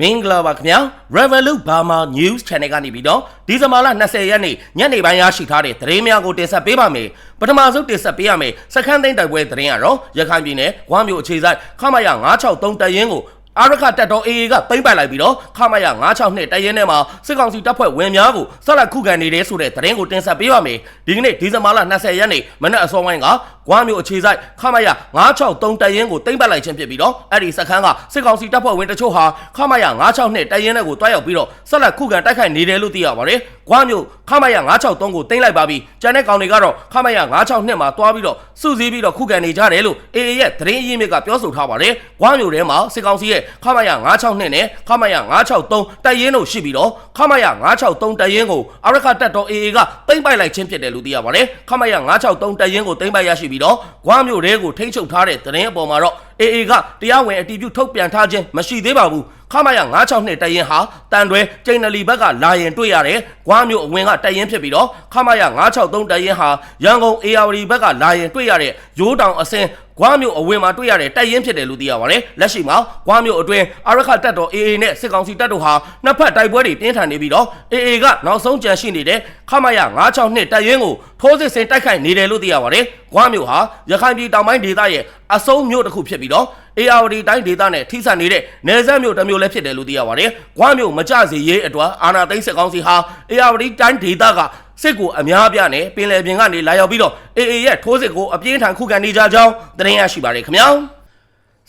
မင်္ဂလာပါခင်ဗျာ Revolut Burma News Channel ကနေပြီးတော့ဒီဇင်ဘာလ20ရက်နေ့ညနေပိုင်းရရှိထားတဲ့သတင်းများကိုတင်ဆက်ပေးပါမယ်ပထမဆုံးတင်ဆက်ပေးရမယ်စခန်းသိန်းတိုက်ပွဲသတင်းကတော့ရခိုင်ပြည်နယ်ဝမ်းမြို့အခြေဆိုင်ခမရ963တရင်ကိုအာရခတက်တော် AA ကပိမ့်ပိုက်လိုက်ပြီးတော့ခမရ962တရင်ထဲမှာစစ်ကောင်စီတပ်ဖွဲ့ဝင်များကိုဆက်လက်ခုခံနေတယ်ဆိုတဲ့သတင်းကိုတင်ဆက်ပေးပါမယ်ဒီကနေ့ဒီဇင်ဘာလ20ရက်နေ့မနက်အစောပိုင်းကဂွားမြို့အခြေဆိုင်ခမရ963တရင်ကိုတိမ့်ပတ်လိုက်ခြင်းဖြစ်ပြီးတော့အဲ့ဒီစခန်းကစစ်ကောင်စီတပ်ဖွဲ့ဝင်တချို့ဟာခမရ962တရင်နဲ့ကိုတွားရောက်ပြီးတော့ဆက်လက်ခုခံတိုက်ခိုက်နေတယ်လို့သိရပါတယ်ဂွားမြို့ခမရ963ကိုတိမ့်လိုက်ပါပြီကျန်တဲ့ကောင်တွေကတော့ခမရ962မှာတွားပြီးတော့စုစည်းပြီးတော့ခုခံနေကြတယ်လို့ AA ရဲ့သတင်းအရင်းမြစ်ကပြောဆိုထားပါတယ်ဂွားမြို့ထဲမှာစစ်ကောင်စီရဲ့ခမရ962နဲ့ခမရ963တပ်ရင်းတို့ရှိပြီးတော့ခမရ963တပ်ရင်းကိုအရခတပ်တော် AA ကတိမ့်ပိုက်လိုက်ခြင်းဖြစ်တယ်လို့သိရပါတယ်ခမရ963တပ်ရင်းကိုတိမ့်ပိုက်ရရှိပြီးတော့ဂွားမြို့ထဲကိုထိန်းချုပ်ထားတဲ့သတင်းအပေါ်မှာတော့ AA ကတရားဝင်အတည်ပြုထုတ်ပြန်ထားခြင်းမရှိသေးပါဘူးခမရ962တရင်ဟာတန်တွဲကျိန်နလီဘက်ကလာရင်တွေ့ရတယ်။ဂွားမျိုးအဝင်ကတရင်ဖြစ်ပြီးတော့ခမရ963တရင်ဟာရန်ကုန် ARD ဘက်ကလာရင်တွေ့ရတဲ့ရိုးတောင်အစင်ဂွားမျိုးအဝင်မှာတွေ့ရတဲ့တိုက်ရင်ဖြစ်တယ်လို့သိရပါတယ်။လက်ရှိမှာဂွားမျိုးအတွင်းအရခတက်တော် AA နဲ့စစ်ကောင်စီတပ်တို့ဟာနှစ်ဖက်တိုက်ပွဲတွေပြင်းထန်နေပြီးတော့ AA ကနောက်ဆုံးကြံရှိနေတဲ့ခမရ962တိုက်ရင်ကိုထိုးစစ်ဆင်တိုက်ခိုက်နေတယ်လို့သိရပါတယ်။ဂွားမျိုးဟာရခိုင်ပြည်တောင်ပိုင်းဒေသရဲ့အဆုံးမြို့တစ်ခုဖြစ်ပြီးတော့ ARD တိုင်းဒေသနဲ့ထိစပ်နေတဲ့နယ်စပ်မြို့တစ်မြို့လည်းဖြစ်တယ်လို့သိရပါတယ်။ဂွားမြို့မကြစေရေးအတွက်အာနာသိန်းစစ်ကောင်စီဟာ ARD တိုင်းဒေသက စစ်ကိုအများပြနဲ့ပင်လယ်ပြင်ကနေလာရောက်ပြီးတော့ AA ရဲ့ထိုးစစ်ကိုအပြင်းထန်ခုခံနေကြကြောင်းသတင်းရရှိပါတယ်ခင်ဗျာ။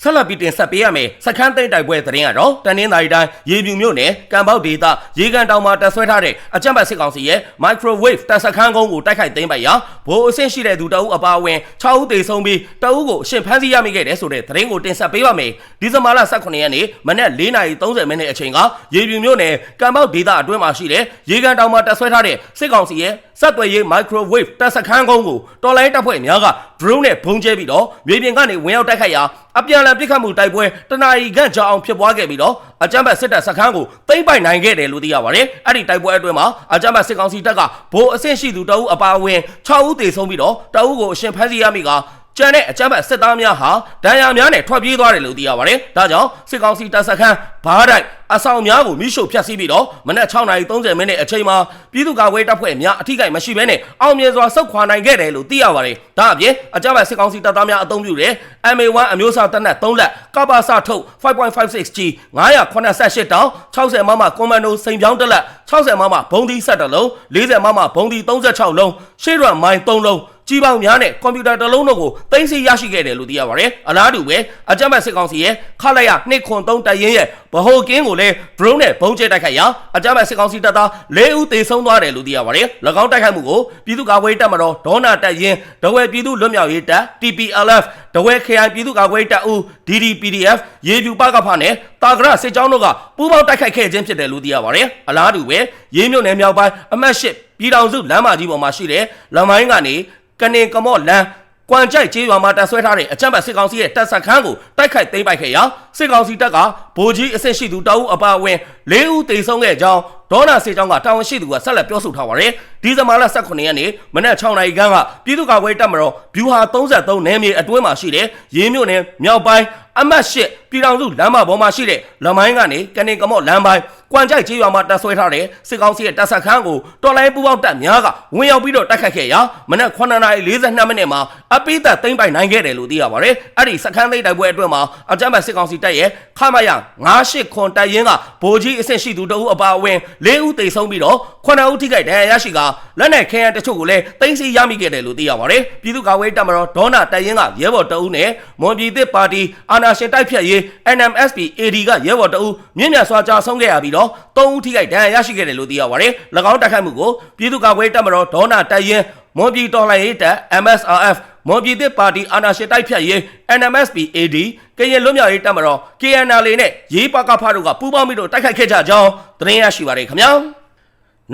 ဆက်လက်ပြီးတင်ဆက်ပေးရမယ်စခန်းသိမ်းတိုက်ပွဲသတင်းကတော့တန်နင်းသာရီတိုင်းရေပြူမြို့နယ်ကံပေါက်ဒေသရေကန်တောင်မှာတက်ဆွဲထားတဲ့အကြမ်းဖက်စစ်ကောင်စီရဲ့ microwave တပ်စခန်းကုန်းကိုတိုက်ခိုက်သိမ်းပိုက်ရာဘိုးအဆင့်ရှိတဲ့သူတအုပ်အပါအဝင်6ဦးသေဆုံးပြီးတအုပ်ကိုအရှင်ဖမ်းဆီးရမိခဲ့တဲ့ဆိုတဲ့သတင်းကိုတင်ဆက်ပေးပါမယ်ဒီဇင်ဘာလ18ရက်နေ့မနက်4:30မိနစ်အချိန်ကရေပြူမြို့နယ်ကံပေါက်ဒေသအတွင်းမှာရှိတဲ့ရေကန်တောင်မှာတက်ဆွဲထားတဲ့စစ်ကောင်စီရဲ့စက်သွယ်ရေး microwave တပ်စခန်းကုန်းကိုတော်လိုင်းတပ်ဖွဲ့များက drone နဲ့ဘုံကျဲပြီးတော့မြေပြင်ကနေဝင်ရောက်တိုက်ခိုက်ရာအပြန်အလှန်ပစ်ခတ်မှုတိုက်ပွဲတနာရီခန့်ကြာအောင်ဖြစ်ပွားခဲ့ပြီးတော့အကြမ်းဖက်စစ်တပ်စခန်းကိုသိမ်းပိုက်နိုင်ခဲ့တယ်လို့သိရပါတယ်။အဲ့ဒီတိုက်ပွဲအတွင်းမှာအကြမ်းဖက်စစ်ကောင်စီတပ်ကဗိုလ်အဆင့်ရှိသူတအုပ်အပါအဝင်6ဦးသေဆုံးပြီးတော့တအုပ်ကိုအရှင်ဖမ်းဆီးရမိကကျန်တဲ့အကြမ်းဖက်စစ်သားများဟာဒဏ်ရာများနဲ့ထွက်ပြေးသွားတယ်လို့သိရပါတယ်။ဒါကြောင့်စစ်ကောင်စီတပ်စခန်းဘားတိုက်အဆောင်များကိုမိရှို့ဖျက်ဆီးပြီးတော့မနက်6:30မိနစ်အချိန်မှာပြည်သူ့ကာကွယ်တပ်ဖွဲ့များအထိကိမရှိဘဲနဲ့အောင်မြင်စွာဆုတ်ခွာနိုင်ခဲ့တယ်လို့သိရပါတယ်။ဒါအပြင်အကြမ်းဖက်စစ်ကောင်စီတပ်သားများအုံပြုတဲ့ MA1 အမျိုးအစားတပ်နက်3လက်ကပ္ပစထုတ် 5.56G 988တောင်60မမကွန်မန်ဒိုစိန်ပြောင်းတစ်လက်60မမဘုံဒီဆက်တစ်လုံး40မမဘုံဒီ36လုံးရှေ့ရန်မိုင်း3လုံးကြီးပေါင်းများနဲ့ကွန်ပျူတာတစ်လုံးတို့ကိုတင်စီရရှိခဲ့တယ်လို့သိရပါတယ်။အလားတူပဲအကြမ်းဖက်စစ်ကောင်စီရဲ့ခလိုက်ရ203တရင်ရဲ့ဗဟိုကင်းကိုလည်း drone နဲ့ဘုံကျဲတိုက်ခိုက်ရာအကြမ်းဖက်စစ်ကောင်စီတပ်သား၄ဦးသေဆုံးသွားတယ်လို့သိရပါတယ်။၎င်းတိုက်ခိုက်မှုကိုပြည်သူ့ကာကွယ်တပ်မတော်ဒေါနာတပ်ရင်ဒဝဲပြည်သူ့လွတ်မြောက်ရေးတပ် TPLF ဒဝဲခရိုင်ပြည်သူ့ကာကွယ်တပ်ဦး DDPDF ရေပြူပကဖနဲ့တာဂရစစ်ကြောင်းတို့ကပူးပေါင်းတိုက်ခိုက်ခဲ့ခြင်းဖြစ်တယ်လို့သိရပါတယ်။အလားတူပဲရေးမြို့နယ်မြောက်ပိုင်းအမှတ်၈ပြည်တော်စုလမ်းမကြီးပေါ်မှာရှိတဲ့လမ်းမိုင်းကနေကနေကမော့လမ်း ကွမ်ကြိုက်ကျေးရွာမှာတပ်ဆွဲထားတဲ့အကြမ်းဖက်စစ်ကောင်စီရဲ့တပ်စခန်းကိုတိုက်ခိုက်သိမ်းပိုက်ခဲ့ရာစစ်ကောင်စီတပ်ကဗိုလ်ကြီးအဆင့်ရှိသူတအုပ်အပါအဝင်၄ဦးသေဆုံးခဲ့ကြောင်းဒေါနာစေချောင်းကတာဝန်ရှိသူကဆက်လက်ပြောဆိုထားပါတယ်။ဒီဇင်ဘာလ18ရက်နေ့မနက်6နာရီခန့်ကပြည်သူ့ကာကွယ်တပ်မတော်ဗျူဟာ33နယ်မြေအတွင်းမှာရှိတဲ့ရင်းမြို့နယ်မြောက်ပိုင်းအမတ်၈ပြည်တော်စုလမ်းမပေါ်မှာရှိတဲ့လမ်းမိုင်းကနေကနေကမော့လမ်းပိုင်းကွမ်ကြိုက်ကျေးရွာမှာတပ်ဆွဲထားတဲ့စစ်ကောင်စီရဲ့တပ်စခန်းကိုတော်လိုင်းပူပေါင်းတပ်များကဝင်ရောက်ပြီးတော့တိုက်ခတ်ခဲ့ရာမနက်9:42မိနစ်မှာအပိသက်သိမ်းပိုက်နိုင်ခဲ့တယ်လို့သိရပါတယ်။အဲ့ဒီစခန်းသိမ်းတိုက်ပွဲအတွင်းမှာအကြမ်းဖက်စစ်ကောင်စီတပ်ရဲ့ခမရ98ခွန်တပ်ရင်းကဗိုလ်ကြီးအဆင့်ရှိသူတအုပ်အပါအဝင်၄ဦးသေဆုံးပြီးတော့9ဦးထိခိုက်ဒဏ်ရာရရှိကလက်နက်ခဲယမ်းတချို့ကိုလည်းတင်စီရမိခဲ့တယ်လို့သိရပါတယ်။ပြည်သူ့ကာကွယ်တပ်မတော်ဒေါနာတပ်ရင်းကရဲဘော်တအုပ်နဲ့မွန်ပြည်သစ်ပါတီအာဏာရှင်တိုက်ဖြတ်ရေး NMSP AD ကရဲဘော်တအုပ်မြင့်မြတ်စွာကြာဆုံးခဲ့ရပြီးတော့3ဦးထိခိုက်ဒဏ်ရာရရှိခဲ့တယ်လို့သိရပါတယ်။၎င်းတိုက်ခိုက်မှုကိုပြည်သူ့ကာကွယ်တပ်မတော်ဒေါနာတပ်ရင်းမွန်ပြည်တော်လှန်ရေးတပ် MSRF မွန်ပြည်သစ်ပါတီအာဏာရှင်တိုက်ဖြတ်ရေး NMSP AD ကရင်လွတ်မြောက်ရေးတပ်မတော် KNL နဲ့ရေးပါကဖတို့ကပူးပေါင်းပြီးတော့တိုက်ခိုက်ခဲ့ကြကြောင်းသတင်းရရှိပါရခင်ဗျာ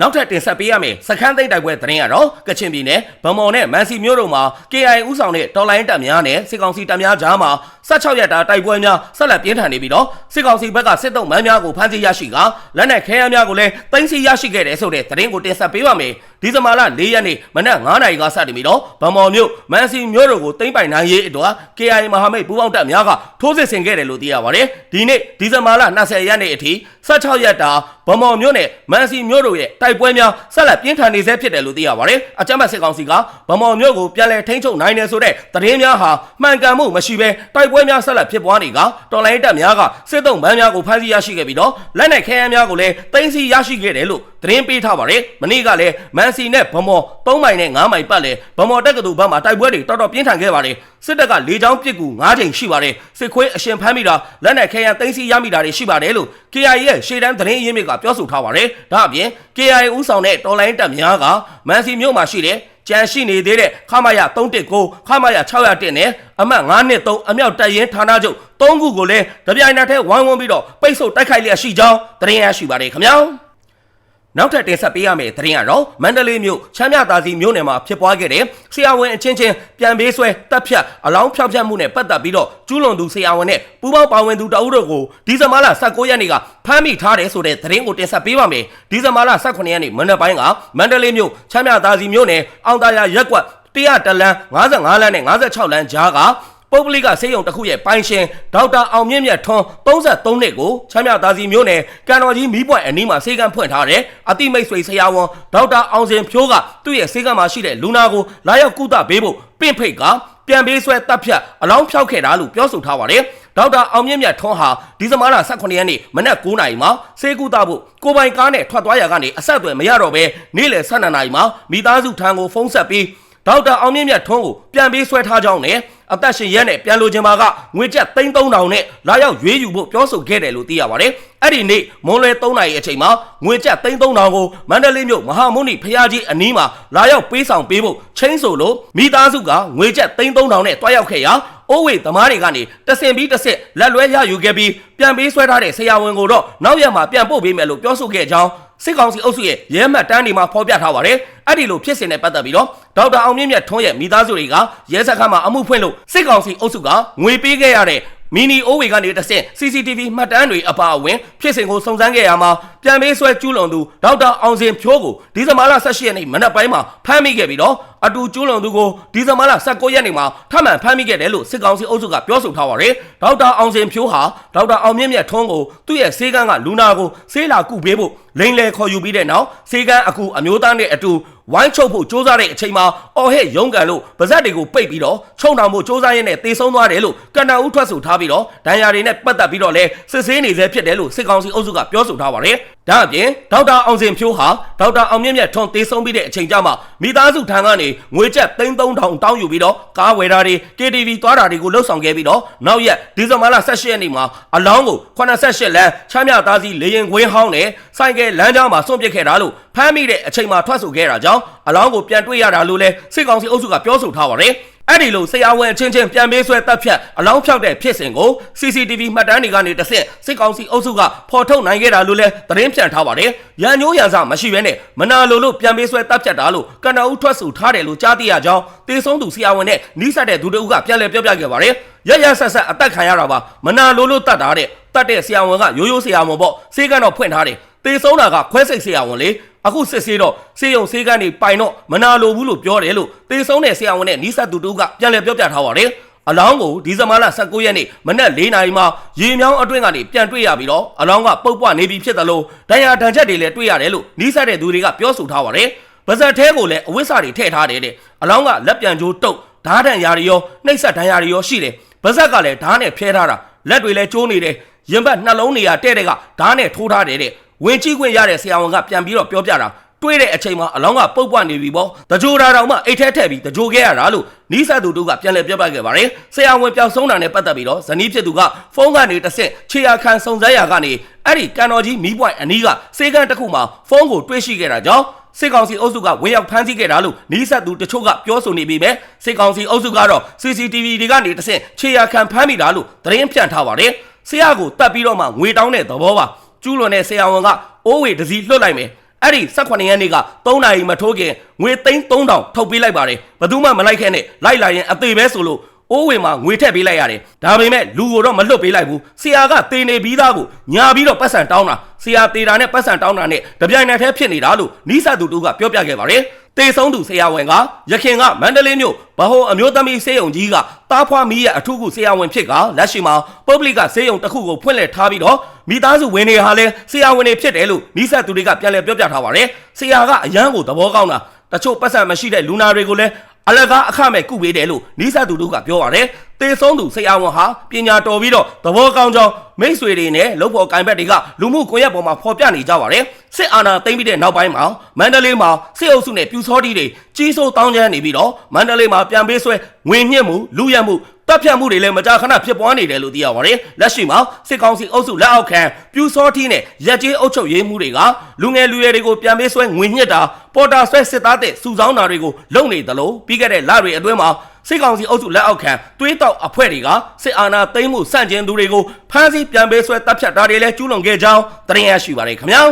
နောက်ထပ်တင်ဆက်ပေးရမယ်စခန်းသိမ်းတိုက်ပွဲသတင်းကတော့ကချင်ပြည်နယ်ဗမော်နဲ့မန်စီမြို့တို့မှာ KI ဥဆောင်တဲ့တော်လိုင်းတပ်များနဲ့စစ်ကောင်စီတပ်များကြားမှာ16ရက်တာတိုက်ပွဲများဆက်လက်ပြင်းထန်နေပြီးတော့စစ်ကောင်စီဘက်ကစစ်တုံးမန်းများကိုဖမ်းဆီးရရှိကလက်နက်ခဲယမ်းများကိုလည်းတင်စီရရှိခဲ့တယ်ဆိုတဲ့သတင်းကိုတင်ဆက်ပေးပါမယ် ဒီဇင်ဘာလ၄ရက်နေ့မနက်9:00နာရီကစတင်ပြီးတော့ဗမော်မြို့မန်စီမြို့တို့ကိုသိမ်းပိုင်နိုင်ရေးအတွက် KI မဟာမိတ်ပူးပေါင်းတပ်များကထိုးစစ်ဆင်ခဲ့တယ်လို့သိရပါတယ်ဒီနေ့ဒီဇင်ဘာလ20ရက်နေ့အထိ16ရက်တာဗမော်မြို့နဲ့မန်စီမြို့တို့ရဲ့တိုက်ပွဲများဆက်လက်ပြင်းထန်နေဆဲဖြစ်တယ်လို့သိရပါတယ်။အကြမ်းဖက်စစ်ကောင်စီကဗမော်မြို့ကိုပြန်လည်ထိန်းချုပ်နိုင်တယ်ဆိုတဲ့သတင်းများဟာမှန်ကန်မှုမရှိဘဲတိုက်ပွဲများဆက်လက်ဖြစ်ပွားနေကတော်လိုင်းတပ်များကစစ်တုံးမန်းများကိုဖမ်းဆီးရရှိခဲ့ပြီးတော့လက်နက်ခဲယမ်းများကိုလည်းသိမ်းဆည်းရရှိခဲ့တယ်လို့သတင်းပေးထားပါတယ်။မနေ့ကလည်းမန်စီနဲ့ဗမော်3မိုင်နဲ့5မိုင်ပတ်လဲဗမော်တက်ကတူဘက်မှာတိုက်ပွဲတွေတော်တော်ပြင်းထန်ခဲ့ပါတယ်။စစ်တပ်ကလေကြောင်းပစ်ကူ9ချိန်ရှိပါတယ်။စစ်ခွေးအရှင်ဖမ်းမိတာလက်နက်ခဲယမ်းသိမ်းဆည်းရမိတာတွေရှိပါတယ်လို့ KIA ရဲ့ရှေ့တန်းသတင်းအရင်းမြစ်ကပြောဆိုထားပါတယ်။ဒါအပြင် KIA ဦးဆောင်တဲ့တော်လိုင်းတပ်များကမန်စီမြို့မှာရှိတဲ့ကြံရှိနေသေးတဲ့ခမရ319ခမရ601နဲ့အမှတ်923အမြောက်တပ်ရင်းဌာနချုပ်3ခုကိုလည်းတပြိုင်နက်တည်းဝိုင်းဝန်းပြီးတော့ပိတ်ဆို့တိုက်ခိုက်လျက်ရှိကြောင်းသတင်းရရှိပါတယ်ခင်ဗျာ။ နောက်ထပ်တင်ဆက်ပေးရမယ့်သတင်းကတော့မန္တလေးမြို့ချမ်းမြသာစီမြို့နယ်မှာဖြစ်ပွားခဲ့တဲ့ဆရာဝန်အချင်းချင်းပြန်ပေးဆွဲတပ်ဖြတ်အလောင်းဖြောက်ဖြတ်မှုနဲ့ပတ်သက်ပြီးတော့ကျူးလွန်သူဆရာဝန်နဲ့ပူးပေါင်းပါဝင်သူတအုပ်တို့ကိုဒီဇင်ဘာလ19ရက်နေ့ကဖမ်းမိထားတယ်ဆိုတဲ့သတင်းကိုတင်ဆက်ပေးပါမယ်ဒီဇင်ဘာလ18ရက်နေ့မနက်ပိုင်းကမန္တလေးမြို့ချမ်းမြသာစီမြို့နယ်အောင်တာယာရက်ကွက်100တလန်း55လမ်းနဲ့56လမ်းကြားက ပုပ်ပလိကဆေးရုံတစ်ခုရဲ့ပိုင်ရှင်ဒေါက်တာအောင်မြင့်မြတ်ထွန်း33နှစ်ကိုချမ်းမြသာစီမျိုးနယ်ကန်တော်ကြီးမီးပွိုင်အနီးမှာဆေးကမ်းဖွင့်ထားတယ်အတိမိတ်ဆွေဆရာဝန်ဒေါက်တာအောင်စင်ဖြိုးကသူ့ရဲ့ဆေးကမ်းမှာရှိတဲ့လူနာကိုလာရောက်ကုသပေးဖို့ပင့်ဖိတ်ကပြန်ပေးဆွဲတပ်ဖြတ်အလောင်းဖြောက်ခဲ့တာလို့ပြောဆိုထားပါတယ်ဒေါက်တာအောင်မြင့်မြတ်ထွန်းဟာဒီဇင်ဘာလ18ရက်နေ့မနက်9:00နာရီမှာဆေးကုသဖို့ကိုပိုင်ကားနဲ့ထွက်သွားရကနေအဆက်အသွယ်မရတော့ဘဲနေ့လယ်12:00နာရီမှာမိသားစုထံကိုဖုန်းဆက်ပြီး ဒေါက်တာအောင်မြင့်မြတ်ထွန်းကိုပြန်ပေးဆွဲထားကြောင်းနဲ့အသက်ရှင်ရက်နဲ့ပြန်လိုချင်ပါကငွေကျပ်3000နဲ့လာရောက်ရွေးယူဖို့ပြောဆိုခဲ့တယ်လို့သိရပါတယ်။အဲ့ဒီနေ့မွန်လွယ်3နာရီအချိန်မှာငွေကျပ်3000ကိုမန္တလေးမြို့မဟာမုနိဖရာကြီးအနီးမှာလာရောက်ပေးဆောင်ပေးဖို့ချင်းဆိုလို့မိသားစုကငွေကျပ်3000နဲ့တွားရောက်ခဲ့ရာအိုးဝေသမားတွေကနေတဆင်ပြီးတဆစ်လက်လွဲရယူခဲ့ပြီးပြန်ပေးဆွဲထားတဲ့ဆရာဝန်ကိုတော့နောက်ရက်မှာပြန်ပို့ပေးမယ်လို့ပြောဆိုခဲ့ကြောင်း စစ်ကောင်စီအုပ်စုရဲ့ရဲမှတ်တမ်းတွေမှာဖော်ပြထားပါတယ်။အဲ့ဒီလိုဖြစ်စဉ်နဲ့ပတ်သက်ပြီးတော့ဒေါက်တာအောင်မြင့်မြတ်ထွန်းရဲ့မိသားစုတွေကရဲစခန်းမှာအမှုဖွင့်လို့စစ်ကောင်စီအုပ်စုကငွေပေးခဲ့ရတဲ့မီနီအိုးဝေကနေတစ်ဆင့် CCTV မှတ်တမ်းတွေအပါအဝင်ဖြစ်စဉ်ကိုစုံစမ်းခဲ့ရမှာပြန်ပေးဆွဲကျူးလွန်သူဒေါက်တာအောင်စင်ဖြိုးကိုဒီဇင်ဘာလ18ရက်နေ့မနက်ပိုင်းမှာဖမ်းမိခဲ့ပြီးတော့ အတူကျူးလွန်သူကိုဒီဇင်ဘာလ19ရက်နေ့မှာထပ်မံဖမ်းမိခဲ့တယ်လို့စစ်ကောင်စီအုပ်စုကပြောဆိုထားပါတယ်ဒေါက်တာအောင်စင်ဖြိုးဟာဒေါက်တာအောင်မြင့်မြတ်ထွန်းကိုသူ့ရဲ့ဆေးကန်းကလူနာကိုဆေးလာကုပေးဖို့လိန်လေခေါ်ယူပြီးတဲ့နောက်ဆေးကန်းအခုအမျိုးသားနဲ့အတူဝိုင်းချုပ်ဖို့စ조사တဲ့အချိန်မှာအော်ဟဲ့ရုံးကန်လို့ဗဇက်တွေကိုပိတ်ပြီးတော့ချုံတောင်ဖို့စ조사ရင်းနဲ့တေဆုံးသွားတယ်လို့ကန်တာဦးထွက်ဆိုထားပြီးတော့ဒဏ်ရာတွေနဲ့ပတ်သက်ပြီးတော့လဲစစ်ဆေးနေဆဲဖြစ်တယ်လို့စစ်ကောင်စီအုပ်စုကပြောဆိုထားပါတယ်။ ဒါအပြင်ဒေါက်တာအောင်စင်ဖြိုးဟာဒေါက်တာအောင်မြင့်မြတ်ထွန်းတေဆုံးပြီးတဲ့အချိန်ကျမှမိသားစုထံကနေငွေကျပ်3300တောင်းယူပြီးတော့ကားဝယ်တာတွေ KTV သွားတာတွေကိုလှုပ်ဆောင်ခဲ့ပြီးတော့နောက်ရက်ဒီဇင်ဘာလ18ရက်နေ့မှာအလောင်းကို88လမ်းချမ်းမြသားစီလေရင်ခွင်းဟောင်းနဲ့ဆိုင်ကယ်လမ်းကြောင်းမှာစွန့်ပစ်ခဲ့တာလို့ဖမ်းမိတဲ့အချိန်မှာထွက်ဆိုခဲ့တာကြောင့်အလောင်းကိုပြန်တွေ့ရတာလို့လဲစစ်ကောင်စီအုပ်စုကပြောဆိုထားပါတယ် အဲ့ဒီလိုဆရာဝန်ချင်းချင်းပြန်ပေးဆွဲတပ်ဖြတ်အလောင်းဖြောက်တဲ့ဖြစ်စဉ်ကို CCTV မှတ်တမ်းတွေကနေတစ်ဆင့်စစ်ကောင်စီအုပ်စုကဖော်ထုတ်နိုင်ခဲ့တာလို့လဲသတင်းပြန်ထားပါတယ်။ရန်ညိုးရန်စမရှိဘဲနဲ့မနာလိုလို့ပြန်ပေးဆွဲတပ်ဖြတ်တာလို့ကနအူးထွက်ဆိုထားတယ်လို့ကြားသိရကြောင်းတေဆုံးသူဆရာဝန်နဲ့နှိစက်တဲ့သူတို့ကပြန်လည်ပြောပြခဲ့ပါတယ်။ရရဆက်ဆက်အသက်ခံရတာပါမနာလိုလို့တတ်တာတဲ့တတ်တဲ့ဆရာဝန်ကရိုးရိုးဆရာဝန်ပေါ့စေကတော့ဖွင့်ထားတယ်။တေဆုံးတာကခွဲစိတ်ဆရာဝန်လေ အခုစစ်ဆေးတော့စေယုံစေးကနေပိုင်တော့မနာလိုဘူးလို့ပြောတယ်လို့တေဆုံးတဲ့ဆရာဝန်နဲ့နီးစပ်သူတို့ကပြန်လည်ပြောပြထားပါတယ်အလောင်းကိုဒီဇင်ဘာလ19ရက်နေ့မနက်၄နာရီမှာရေမြောင်းအတွင်းကနေပြန်တွေ့ရပြီးတော့အလောင်းကပုတ်ပွနေပြီဖြစ်တယ်လို့ဒဏ်ရာဒဏ်ချက်တွေလည်းတွေ့ရတယ်လို့နီးစပ်တဲ့သူတွေကပြောဆိုထားပါတယ်။ပါဇက်သေးကိုလည်းအဝိစာတွေထည့်ထားတယ်တဲ့အလောင်းကလက်ပြန်ကြိုးတုပ်ဓာတ်ဒဏ်ရာတွေရောနှိပ်စက်ဒဏ်ရာတွေရောရှိတယ်။ပါဇက်ကလည်းဓာတ်နဲ့ဖျဲထားတာလက်တွေလည်းကျိုးနေတယ်။ရင်ဘတ်နှလုံးနေရတဲ့တဲ့ကဓာတ်နဲ့ထိုးထားတယ်တဲ့။ ဝင်ကြည့်ခွင့်ရတဲ့ဆရာဝန်ကပြန်ပြီးတော့ပြောပြတာတွေးတဲ့အချိန်မှာအလောင်းကပုတ်ပွနေပြီပေါ့တကြိုတာတောင်မှအိတ်ထဲထည့်ပြီးတကြိုခဲ့ရတာလို့နီးစပ်သူတို့ကပြန်လည်ပြောပြခဲ့ပါတယ်ဆရာဝန်ပျောက်ဆုံးတာနဲ့ပတ်သက်ပြီးတော့ဇနီးဖြစ်သူကဖုန်းကနေတစ်ဆင့်ခြေရခံစုံစမ်းရာကနေအဲ့ဒီကန်တော်ကြီးမီးပွိုင်အနီးကစေကန်းတစ်ခုမှာဖုန်းကိုတွေးရှိခဲ့တာကြောင့်စစ်ကောင်စီအုပ်စုကဝင်ရောက်ဖမ်းဆီးခဲ့တာလို့နီးစပ်သူတချို့ကပြောဆိုနေပြီပဲစစ်ကောင်စီအုပ်စုကတော့ CCTV တွေကနေတစ်ဆင့်ခြေရခံဖမ်းမိတာလို့သတင်းဖြန့်ထားပါတယ်ဆရာကိုတတ်ပြီးတော့မှငွေတောင်းတဲ့သဘောပါ ကျူးလွန်တဲ့ဆရာဝန်ကအိုးဝေတစည်းလွတ်လိုက်မယ်အဲ့ဒီ18ရက်နေ့က3နာရီမထိုးခင်ငွေသိန်း3000ထုတ်ပေးလိုက်ပါတယ်ဘယ်သူမှမလိုက်ခဲ့နဲ့လိုက်လာရင်အသေးပဲဆိုလို့ အိုးဝင်မှာငွေထည့်ပေးလိုက်ရတယ်ဒါပေမဲ့လူကိုတော့မလွတ်ပေးလိုက်ဘူးဆရာကတေနေပြီးသားကိုညာပြီးတော့ပတ်စံတောင်းတာဆရာတေတာနဲ့ပတ်စံတောင်းတာနဲ့တပြိုင်နက်တည်းဖြစ်နေတာလို့နီးစပ်သူတို့ကပြောပြခဲ့ပါတယ်တေဆုံးသူဆရာဝန်ကရခင်ကမန္တလေးမြို့ဗဟိုအမျိုးသမီးစေယုံကြီးကတားဖွားမီးရဲ့အထုခုဆရာဝန်ဖြစ်ကလက်ရှိမှာပုဂ္ဂလိကစေယုံတစ်ခုကိုဖွင့်လှစ်ထားပြီးတော့မိသားစုဝင်တွေဟာလည်းဆရာဝန်တွေဖြစ်တယ်လို့နီးစပ်သူတွေကပြန်လည်ပြောပြထားပါတယ်ဆရာကအရန်ကိုသဘောကောင်းတာတချို့ပတ်စံမရှိတဲ့လူနာတွေကိုလည်း အလကားအခမဲ့ကုပေးတယ်လို့နီးစပ်သူတို့ကပြောပါတယ်တေဆုံးသူဆရာဝန်ဟာပညာတော်ပြီးတော့သဘောကောင်းကြောင်းမိတ်ဆွေတွေနဲ့လုပ်ဖို့ကင်ဘက်တွေကလူမှုကွန်ရက်ပေါ်မှာဖော်ပြနေကြပါတယ်စစ်အာဏာသိမ်းပြီးတဲ့နောက်ပိုင်းမှာမန္တလေးမှာစစ်အုပ်စုနဲ့ပြူစောတီတွေကြီးစိုးတောင်းကျမ်းနေပြီးတော့မန္တလေးမှာပြန်ပေးဆွဲငွေညှစ်မှုလူရက်မှု တပ်ဖြတ်မှုတွေလည်းမကြာခဏဖြစ်ပွားနေတယ်လို့သိရပါတယ်လက်ရှိမှာစစ်ကောင်စီအုပ်စုလက်အောက်ခံပြူစောတီနဲ့ရက်ကျေးအုပ်ချုပ်ရေးမှုတွေကလူငယ်လူရွယ်တွေကိုပြန်ပေးဆွဲငွေညှစ်တာပေါ်တာဆွဲစစ်သားတဲ့စုဆောင်းတာတွေကိုလုပ်နေတယ်လို့ပြီးခဲ့တဲ့လတွေအတွင်းမှာစစ်ကောင်စီအုပ်စုလက်အောက်ခံတွေးတောက်အဖွဲ့တွေကစစ်အာဏာသိမ်းမှုစန့်ကျင်သူတွေကိုဖမ်းဆီးပြန်ပေးဆွဲတပ်ဖြတ်တာတွေလည်းကျူးလွန်ခဲ့ကြောင်းသတင်းရရှိပါတယ်ခင်ဗျာ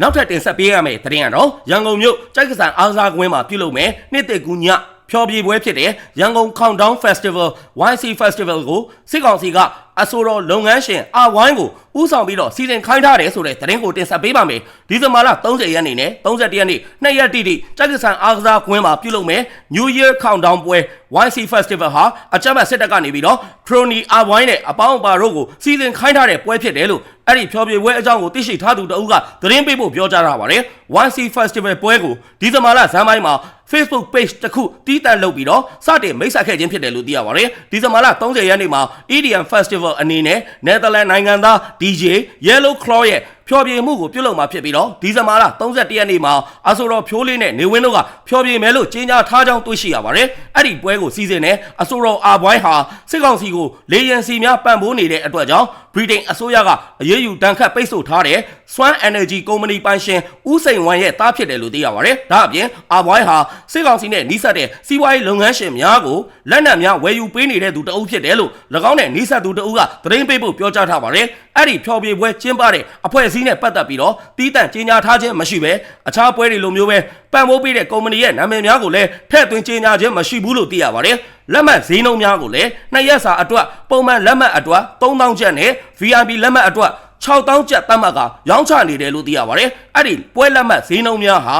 နောက်ထပ်တင်ဆက်ပေးရမယ့်သတင်းကတော့ရန်ကုန်မြို့ကြိုက်ကစားအားကစားကွင်းမှာပြုလုပ်မယ်နှစ်သက်ကူည ဖျော်ဖြေပွဲဖြစ်တဲ့ရန်ကုန် Countdown Festival YC Festival ကိုစစ်ကောင်စီက အဆိုတော်လုပ်ငန်းရှင်အဝိုင်းကိုဥဆောင်ပြီးတော့စီစဉ်ခိုင်းထားတယ်ဆိုတဲ့သတင်းကိုတင်ဆက်ပေးပါမယ်ဒီဇင်ဘာလ30ရက်နေ့နဲ့31ရက်နေ့နှစ်ရက်တိတိကြိုက်ကစားအားကစားကွင်းမှာပြုလုပ်မယ် New Year Countdown ပွဲ YC Festival ဟာအကြမ်းဖက်စစ်တပ်ကနေပြီးတော့ Trony အဝိုင်းနဲ့အပေါင်းအပါတို့ကိုစီစဉ်ခိုင်းထားတဲ့ပွဲဖြစ်တယ်လို့အဲ့ဒီဖျော်ဖြေပွဲအကြောင်းကိုသိရှိထားသူတအုပ်ကသတင်းပေးဖို့ပြောကြားထားပါတယ် YC Festival ပွဲကိုဒီဇင်ဘာလဇန်ပိုင်းမှာ Facebook page တစ်ခုတီးတန့်လုပ်ပြီးတော့စတင်မိတ်ဆက်ခဲ့ခြင်းဖြစ်တယ်လို့သိရပါတယ်ဒီဇင်ဘာလ30ရက်နေ့မှာ EDM Festival အနေနဲ့ Netherlands နိုင်ငံသား DJ Yellow Claw ရဲ့ ဖျော်ဖြေမှုကိုပြုလုပ်မှာဖြစ်ပြီးတော့ဒီဇင်ဘာလ31ရက်နေ့မှာအဆိုတော်ဖြိုးလေးနဲ့နေဝင်းတို့ကဖျော်ဖြေမယ်လို့ကြေညာထားကြောင်းတွေ့ရှိရပါတယ်အဲ့ဒီပွဲကိုစီစဉ်တဲ့အဆိုတော်အာဘွိုင်းဟာစစ်ကောင်စီကိုလေရင်စီများပံ့ပိုးနေတဲ့အတွက်ကြောင့်ဗြိတိန်အစိုးရကအရေးယူတန်ခတ်ပိတ်ဆို့ထားတဲ့ Swan Energy Company ပိုင်ရှင်ဦးစိန်ဝမ်ရဲ့တားဖြစ်တယ်လို့သိရပါတယ်ဒါအပြင်အာဘွိုင်းဟာစစ်ကောင်စီနဲ့နှိစက်တဲ့စီးပွားရေးလုပ်ငန်းရှင်များကိုလက်နက်များဝယ်ယူပေးနေတဲ့သူတအုပ်ဖြစ်တယ်လို့၎င်းနဲ့နှိစက်သူတအုပ်ကသတင်းပေးဖို့ပြောကြားထားပါတယ်အဲ့ဒီဖျော်ဖြေပွဲကျင်းပတဲ့အဖွဲ့အစည်းနဲ့ပတ်သက်ပြီးတော့တီးတန့်ကြေညာထားခြင်းမရှိဘဲအခြားပွဲတွေလိုမျိုးပဲပံ့ပိုးပေးတဲ့ကုမ္ပဏီရဲ့နာမည်များကိုလည်းထည့်သွင်းကြေညာခြင်းမရှိဘူးလို့သိရပါတယ်လက်မှတ်ဈေးနှုန်းများကိုလည်းနှစ်ရက်စာအတွက်ပုံမှန်လက်မှတ်အတွက်3000ကျပ်နဲ့ VIP လက်မှတ်အတွက်6000ကျပ်တတ်မှတ်ကရောင်းချနေတယ်လို့သိရပါတယ်အဲ့ဒီပွဲလက်မှတ်ဈေးနှုန်းများဟာ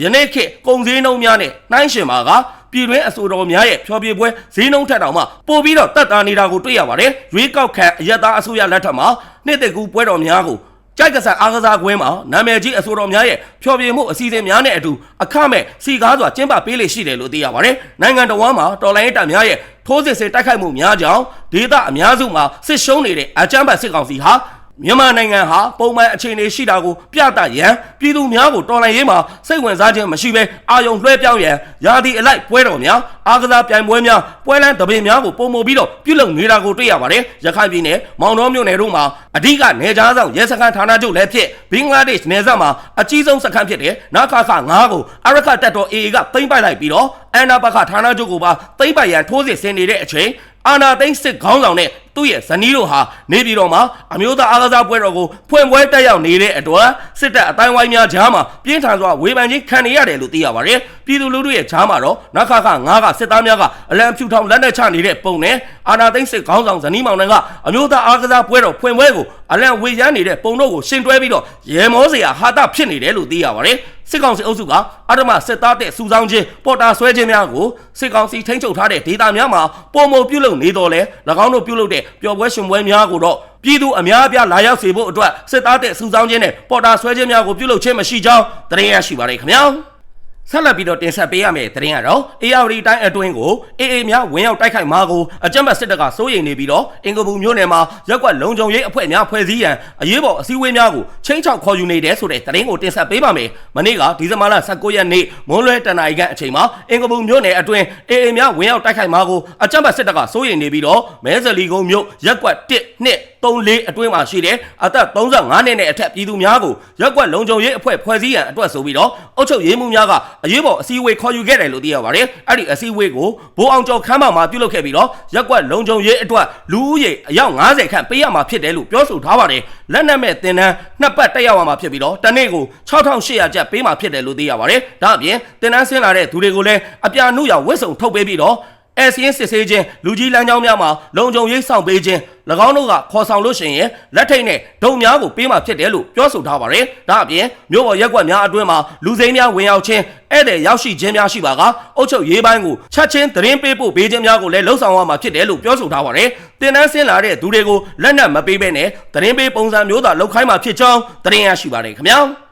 ယနေ့ခေတ်ကုန်ဈေးနှုန်းများနဲ့နှိုင်းယှဉ်ပါကပြည်တွင်းအဆိုတော်များရဲ့ဖျော်ဖြေပွဲဈေးနှုန်းထက်တောင်မှပိုပြီးတော့တက်တာနေတာကိုတွေ့ရပါတယ်ရွေးကောက်ခံအယက်သားအစိုးရလက်ထက်မှာနှစ်သက်ကူပွဲတော်များကို ကြိုက်ကစားအားကစားကွင်းမှာနာမည်ကြီးအဆိုတော်များရဲ့ဖျော်ဖြေမှုအစီအစဉ်များနဲ့အတူအခမဲ့စီကားစွာကျင်းပပေးလေရှိတယ်လို့သိရပါတယ်နိုင်ငံတော်ဝန်မှာတော်လိုင်းတပ်များရဲ့ထိုးစစ်ဆင်တိုက်ခိုက်မှုများကြောင့်ဒေသအများစုမှာစစ်ရှုံးနေတဲ့အကြမ်းဖက်စစ်ကောင်စီဟာ မြန်မာနိုင်ငံဟာပုံမှန်အခြေအနေရှိတာကိုပြသရန်ပြည်သူများကိုတော်လှန်ရေးမှာစိတ်ဝင်စားခြင်းမရှိဘဲအာယုံလွှဲပြောင်းရန်ယာတီအလိုက်ပွဲတော်များအားကစားပြိုင်ပွဲများပွဲလမ်းတပင်များကိုပုံမပြီးတော့ပြုလုပ်နေတာကိုတွေ့ရပါတယ်ရခိုင်ပြည်နယ်မောင်တော်မြို့နယ်တို့မှာအဓိကနေကြားဆောင်ရဲစခန်းဌာနချုပ်လည်းဖြစ်ဘင်္ဂလားဒေ့ရှ်နယ်စပ်မှာအကြီးဆုံးစခန်းဖြစ်တဲ့နာခါခ9ကိုအရခတက်တော် AA ကသိမ်းပိုက်လိုက်ပြီးတော့အန်နာဘခဌာနချုပ်ကိုပါသိမ်းပိုက်ရန်ထိုးစစ်ဆင်နေတဲ့အချိန်အာနာသိန်းစစ်ခေါင်းဆောင်နဲ့သူ့ရဲ့ဇနီးတို့ဟာနေပြည်တော်မှာအမျိုးသားအားကစားပွဲတော်ကိုဖွင့်ပွဲတက်ရောက်နေတဲ့အတွက်စစ်တပ်အတိုင်းဝိုင်းများကြားမှာပြင်းထန်စွာဝေဖန်ခြင်းခံနေရတယ်လို့သိရပါတယ်။ပြည်သူလူထုရဲ့ကြားမှာတော့နခခ9ကစစ်သားများကအလံဖြူထောင်လက်နက်ချနေတဲ့ပုံနဲ့အာနာသိန်းစစ်ခေါင်းဆောင်ဇနီးမောင်နှံကအမျိုးသားအားကစားပွဲတော်ဖွင့်ပွဲကိုအလံဝေရမ်းနေတဲ့ပုံတို့ကိုရှင်တွဲပြီးတော့ရေမောစရာဟာတာဖြစ်နေတယ်လို့သိရပါတယ်။စစ်ကောင်စီအုပ်စုကအဓမ္မစစ်သားတဲ့စုဆောင်ခြင်းပေါ်တာဆွဲခြင်းများကိုစစ်ကောင်စီထိန်းချုပ်ထားတဲ့ဒေသများမှာပုံမပြုလုပ်နေတော်လဲ၎င်းတို့ပြုလုပ်တဲ့ပျော်ပွဲရှင်ပွဲများကိုတော့ပြည်သူအများအပြားလာရောက်စေဖို့အတွက်စစ်သားတဲ့စုဆောင်ခြင်းနဲ့ပေါ်တာဆွဲခြင်းများကိုပြုလုပ်ခြင်းမရှိကြောင်းသတင်းရရှိပါတယ်ခင်ဗျာ ဆက်လက်ပြီးတော့တင်ဆက်ပေးရမယ့်သတင်းကတော့ AR တိုင်းအတွင်းကို AA များဝင်ရောက်တိုက်ခိုက်မှာကိုအကြမ်းဖက်စစ်တပ်ကစိုးရိမ်နေပြီးတော့အင်္ဂပူမြို့နယ်မှာရက်ကွက်လုံခြုံရေးအဖွဲ့များဖွဲ့စည်းရန်အရေးပေါ်အစည်းအဝေးများကိုချင်းချောက်ခေါ်ယူနေတယ်ဆိုတဲ့သတင်းကိုတင်ဆက်ပေးပါမယ်။မနေ့ကဒီဇင်ဘာလ19ရက်နေ့မွန်းလွဲတနာရီခန့်အချိန်မှာအင်္ဂပူမြို့နယ်အတွင်း AA များဝင်ရောက်တိုက်ခိုက်မှာကိုအကြမ်းဖက်စစ်တပ်ကစိုးရိမ်နေပြီးတော့မဲဇလီကုန်းမြို့ရက်ကွက်1 2 3 4အတွင်းမှာရှိတဲ့အသက်35နှစ်နဲ့အထက်ပြည်သူများကိုရက်ကွက်လုံခြုံရေးအဖွဲ့ဖွဲ့စည်းရန်အတွက်ဆိုပြီးတော့အုပ်ချုပ်ရေးမှုများကအရေးပေါ်အစည်းအဝေးခေါ်ယူခဲ့တယ်လို့သိရပါတယ်အဲ့ဒီအစည်းအဝေးကိုဘိုးအောင်ကျော်ခမ်းမမှာပြုလုပ်ခဲ့ပြီးတော့ရက်ကွက်လုံခြုံရေးအတွက်လူဦးရေအယောက်90ခန့်ပေးရမှာဖြစ်တယ်လို့ပြောဆိုထားပါတယ်လက်နက်မဲ့တင်တန်းနှစ်ပတ်တက်ရောက်ရမှာဖြစ်ပြီးတော့တနေ့ကို6800ကျပ်ပေးမှာဖြစ်တယ်လို့သိရပါတယ်ဒါအပြင်တင်တန်းဆင်းလာတဲ့သူတွေကိုလည်းအပြာနုရဝစ်စုံထုတ်ပေးပြီးတော့ အဲစင်းစစ်ဆေးခြင်းလူကြီးလမ်းကြောင်းများမှာလုံခြုံရေးဆောင်ပေးခြင်း၎င်းတို့ကခေါ်ဆောင်လို့ရှိရင်လက်ထိတ်နဲ့ဒုံများကိုပေးမှဖြစ်တယ်လို့ပြောဆိုထားပါတယ်။ဒါအပြင်မြို့ပေါ်ရက်ကွက်များအတွင်းမှာလူစိမ်းများဝင်ရောက်ခြင်းဧည့်သည်ရောက်ရှိခြင်းများရှိပါကအုပ်ချုပ်ရေးပိုင်းကိုချက်ချင်းသတင်းပေးဖို့ပေးခြင်းများကိုလည်းလှုံ့ဆော်ရမှာဖြစ်တယ်လို့ပြောဆိုထားပါတယ်။တင်နန်းဆင်းလာတဲ့သူတွေကိုလက်နက်မပေးဘဲနဲ့သတင်းပေးပုံစံမျိုးသာလောက်ခိုင်းမှဖြစ်ကြောင်းသတင်းရရှိပါတယ်ခင်ဗျာ။